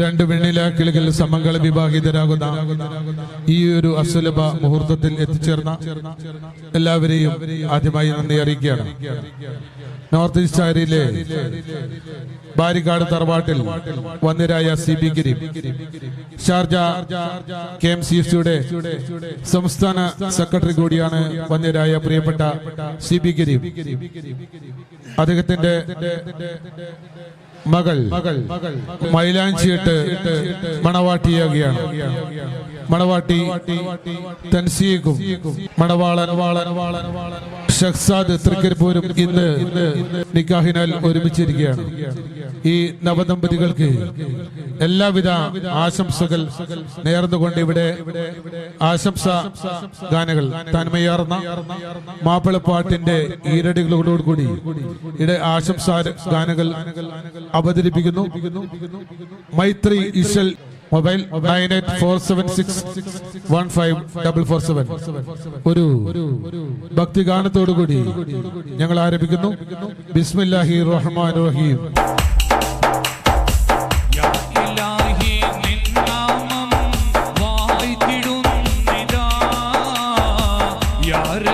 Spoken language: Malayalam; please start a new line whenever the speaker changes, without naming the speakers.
രണ്ട് വെണ്ണിലാക്കിളികൾ കിളികൾ സമംഗള വിവാഹിതരാകുന്ന ഈ ഒരു അസുലഭ മുഹൂർത്തത്തിൽ എത്തിച്ചേർന്ന എല്ലാവരെയും ആദ്യമായി നന്ദി അറിയിക്കുകയാണ്. നോർത്ത് ഈസ്റ്റ് ആരിയിലെ ബാരിക്കാട് തറവാട്ടിൽ വന്നിരായ C B Giri Sharjah K M C C സംസ്ഥാന സെക്രട്ടറി കൂടിയാണ് വന്നിരായ പ്രിയപ്പെട്ട സി ബി ഗിരി അദ്ദേഹത്തിന്റെ മകൾ മൈലാഞ്ചിയിട്ട് മണവാട്ടിയാകുകയാണ്. മണവാട്ടി തൻസീഖും മണവാളൻ ഷഹ്സാദ് തൃക്കരിപ്പൂരും ഇന്ന് നിക്കാഹിനാൽ ഒരുമിച്ചിരിക്കുകയാണ്. ഈ നവദമ്പതികൾക്ക് എല്ലാവിധ ആശംസകൾ നേർന്നുകൊണ്ട് ഇവിടെ ആശംസ ഗാനകൾ തന്മയാർന്ന മാപ്പിളപ്പാട്ടിന്റെ ഈരടികളോടുകൂടി ഇവിടെ ആശംസ ഗാനകൾ അവതരിപ്പിക്കുന്നു. മൈത്രി ഇശൽ mobile nine eight four seven six one five double four seven. ഒരു ഭക്തി ഭക്തിഗാനത്തോടുകൂടി ഞങ്ങൾ ആരംഭിക്കുന്നു. ബിസ്മില്ലാഹി റഹ്മാൻ റഹീം. നാമം വായിച്ചിടും യാര